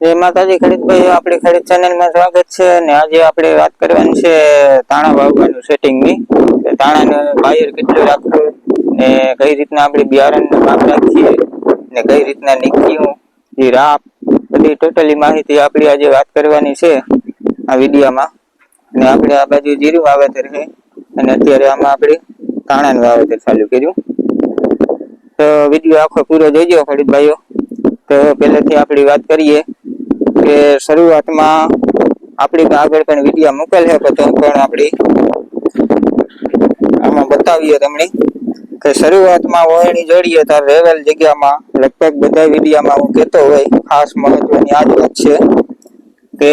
જય માતાજી ખરીદભાઈ આપણી ખરીદ ચેનલમાં સ્વાગત છે અને આજે આપણે વાત કરવાની છે તાણા વાવવાનું સેટિંગની તાણાને બાયર કેટલું રાખવું ને કઈ રીતના આપણે બિયારણનું કામ રાખીએ ને કઈ રીતના નીકળ્યું જે રાપ બધી ટોટલી માહિતી આપણી આજે વાત કરવાની છે આ વિડીયોમાં. અને આપણે આ બાજુ જીરું વાવેતર છે અને અત્યારે આમાં આપણે તાણાનું વાવેતર ચાલુ કર્યું. તો વીડિયો આખો પૂરો જોઈજો ખરીદભાઈઓ તો પહેલેથી આપણી વાત કરીએ કે શરૂઆતમાં આપણી આગળ પણ વીડિયો મૂકેલ છે, તો પણ આપણી આમાં બતાવીએ તમને કે શરૂઆતમાં વહેણી જોડીએ તો રેવલ જગ્યામાં લગભગ બધા વિડીયામાં હું કહેતો હોય, ખાસ મહત્વની આ વાત છે કે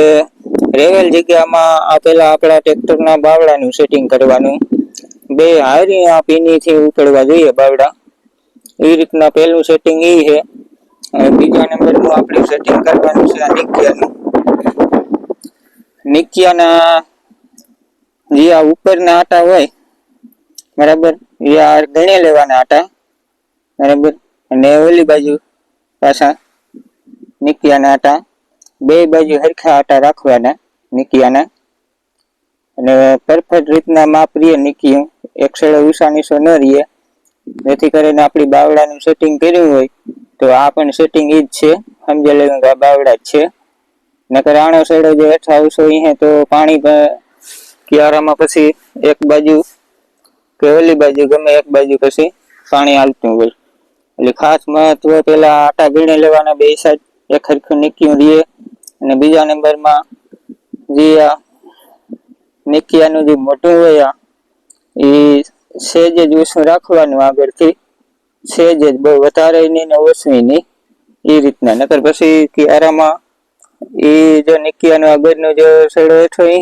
રેવેલ જગ્યામાં આ પેલા આપણા ટ્રેક્ટરના બાવડાનું સેટિંગ કરવાનું, બે હારી આ પીનીથી ઉકળવા જોઈએ બાવડા એ રીતના પહેલું સેટિંગ એ છે બીજા નંબરનું આપણે સેટિંગ કરવાનું છે નિકિયાનું નિકિયાના જે આ ઉપરના આટા હોય, બરાબર? એ આ ગણી લેવાના આટા, બરાબર? અને ઓલી બાજુ પાછા નિકિયાના આટા, બે બાજુ હરખા આટા રાખવાના નિકિયાના અને પરફેક્ટ રીતના માપ રહીએ નિકિયું એક છેડો ઊંચા નિશો ન રહીએ. જેથી કરીને આપણી બાવડાનું સેટિંગ કર્યું હોય તો આ પણ સેટિંગ ઈ જ છે. સમજી લેવું બાવડા જ છે. નકર આણો છેડો જે હેઠા આવશો અહીંયા તો પાણી કિયારામાં પછી એક બાજુ કે ઓલી બાજુ ગમે એક બાજુ પછી પાણી હાલતું હોય. એટલે ખાસ મહત્વ પેલા આટા ગીણી લેવાના બે સાઈડ. એક હરખું નીકળ્યું રહીએ અને બીજા નંબરમાં જે આ નિકિયાનું જે મોટું હોય આ એ સેજ જ ઓછું રાખવાનું આગળથી. સેજ જ બહુ વધારે નહીં ને ઓછું નહીં એ રીતના. નકર પછી કિયારામાં એ જો નિકિયાનો આગળનો જો સડો હેઠો એ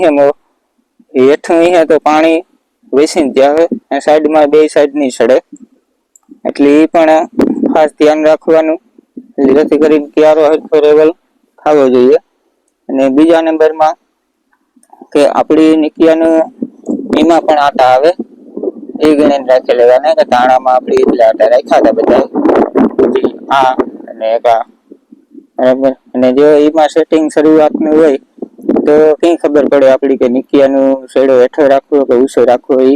હેઠું અહીંયા તો પાણી વેસીને આવે. અને સાઈડમાં બે સાઈડની સડે. એટલે એ પણ ખાસ ધ્યાન રાખવાનું. એટલે જેથી કરીને ક્યારો હેઠો લેવલ થવો જોઈએ. અને બીજા નંબરમાં કે આપણી નિકિયાનું એમાં પણ આટા આવે. એ ગણીને રાખી લેવાના. કે તાણામાં આપણે એટલા આટા રાખ્યા હતા બધા આ અને એક આ બરાબર. અને જો એમાં સેટિંગ શરૂઆતનું હોય તો કઈ ખબર પડે આપણી કે નિકિયાનું શેડો હેઠો રાખવો કે ઊંચો રાખવો એ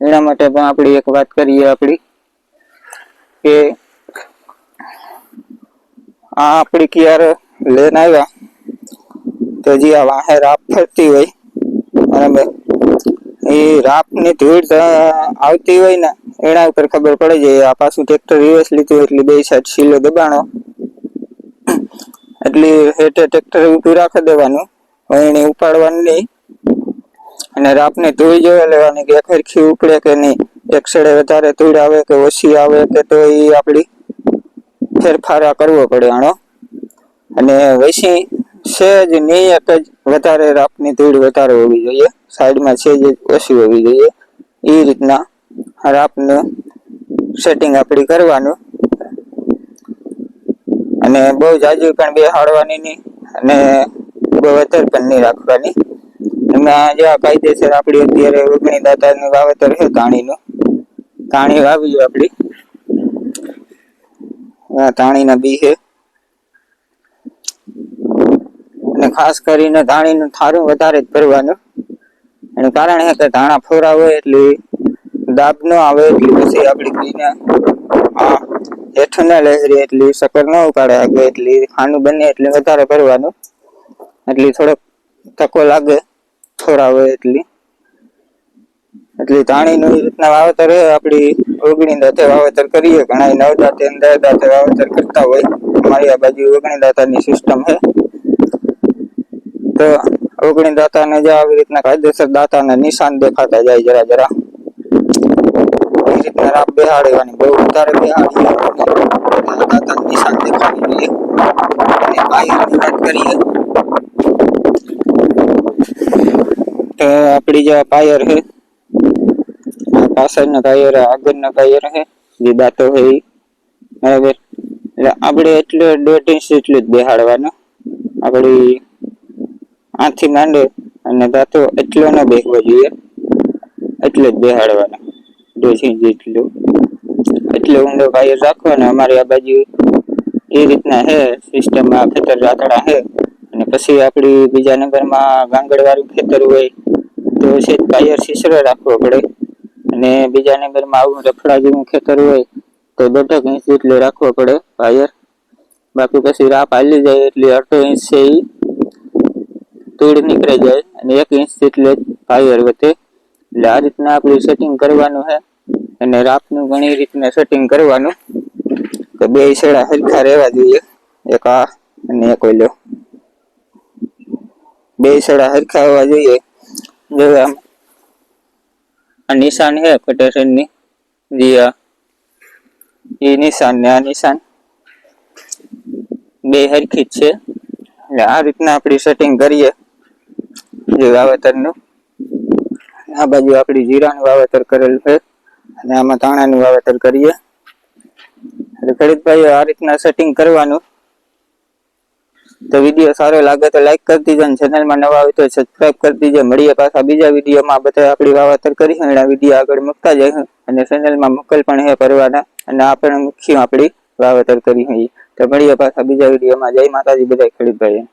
એના માટે પણ આપણી એક વાત કરીએ આપણી કે આ આપણી કિયાર લેન આવ્યા. તો જે આ વાહે રાપ ફરતી હોય બરાબર. એ રાપની ધૂળ આવતી હોય ને, એના ઉપર ખબર પડે છે, આ પાછું ટ્રેક્ટર રિવર્સ લીધું એટલે બે સાઈડ શીલો દબાણો. એટલે હેઠે ટ્રેક્ટર ઊભું રાખી દેવાનું વહીણી ઉપાડવાની નહીં. અને રાપને ધોઈ જોઈ લેવાની કે ખરખી ઉપડે કે નહીં. એક છેડે વધારે ધૂળ આવે કે ઓછી આવે કે તો એ આપણી ફેરફારા કરવો પડે, આનો. અને વૈસી સહેજ નિયત જ વધારે રાપની તીડ વધારે હોવી જોઈએ. સાઈડમાં સહેજ ઓછી હોવી જોઈએ. એ રીતના રાપનું સેટિંગ આપણી કરવાનું. અને બહુ જાજુ પણ બે હાડવાની નહીં. અને બહુ વધારે પણ નહીં રાખવાની. એમાં જે આ કાયદેસર આપણી અત્યારે ઓગણી દાતાનું વાવેતર છે તાણીનું તાણી વાવી આપણી. આ ધાણીના બી છે અને ખાસ કરીને ધાણીનું થારું વધારે જ ભરવાનું. એનું કારણ છે કે ધાણા ફોરા હોય એટલે દાબ ન આવે એટલે પછી આપણે ઘીને આ હેઠું ના લહેરી એટલે સકર ન ઉપાડે આગળ એટલે ખાનું બને એટલે વધારે ભરવાનું. એટલે થોડોક તકો લાગે થોડા હોય એટલી. એટલે ધાણીનું રીતના વાવેતર આપણી ઓગણી દાંતે વાવેતર કરીએ. ઘણા નવ દાંતે દસ દાંતે વાવેતર કરતા હોય. અમારી આ બાજુ ઓગણી દાંતાની સિસ્ટમ છે. ઓગણી દાંતાને જે આવી રીતના કાયદેસર દાંતાના નિશાન દેખાતા જાય જરા જરા. એ રીતના રાપ બેહાડવાની બહુ વધારે બેહાડીએ દાંતાનું નિશાન દેખાવી જોઈએ અને બાયરની વાત કરીએ. તો આપણી જે પાયર છે, આ પાછળના ટાયર આગળના ટાયર છે, જે દાંતો છે એ બરાબર. એટલે આપણે એટલે દોઢ ઇંચ એટલું જ બેહાડવાનું. આપણી આથી માંડે અને દાંતો એટલો ન બેહવો જોઈએ. એટલે જ બેહાડવાનો. ઇંચ જેટલું. એટલે ઊંડો પાયર રાખવાનો અમારી આ બાજુ એ રીતના હે, સિસ્ટમમાં ખેતર રાખડા હે. અને પછી આપણી બીજા નંબરમાં ગાંગડવાળું ખેતર હોય, તો છે પાયર સિસરો રાખવો પડે. અને બીજા નંબરમાં આવું રખડા જેવું ખેતર હોય, તો દોઢક ઇંચ જેટલો રાખવો પડે પાયર બાકી પછી રાપ હાલી જાય એટલે અડધો ઇંચ છે એ તૂડ નીકળી જાય અને એક ઇંચ જેટલે ફાયર વધે. એટલે આ રીતના આપણું સેટિંગ કરવાનું છે. અને રાપનું ઘણી રીતના સેટિંગ કરવાનું. તો બે છેડા હરખા રહેવા જોઈએ. એક આ અને એક ઓલો. બે છેડા હરખા હોવા જોઈએ. જો આમ આ નિશાન છે પટેશનની જે આ, એ નિશાન ને આ નિશાન. બે હરખી જ છે. એટલે આ રીતના આપણી સેટિંગ કરીએ. જે વાવેતરનું. આ બાજુ આપણી જીરાનું વાવેતર કરેલું છે. અને આમાં ધાણાનું વાવેતર કરીએ. એટલે ખેડૂતભાઈ આ રીતના સેટિંગ કરવાનું. તો વીડિયો સારો લાગે તો લાઈક કરી દીજો અને ચેનલમાં નવા હોય તો સબસ્ક્રાઈબ કરી દીજો. મળીએ પાછા બીજા વિડીયોમાં. બધા આપણી વાવેતર કરી એના વીડિયો આગળ મૂકતા જઈશું. અને ચેનલમાં મોકલ પણ હે કરવાના અને આપણે મુખ્ય આપણી વાવેતર કરી હોઈએ તો મળીએ પાછા બીજા વિડીયોમાં. જય માતાજી બધા ખેડૂત ભાઈઓ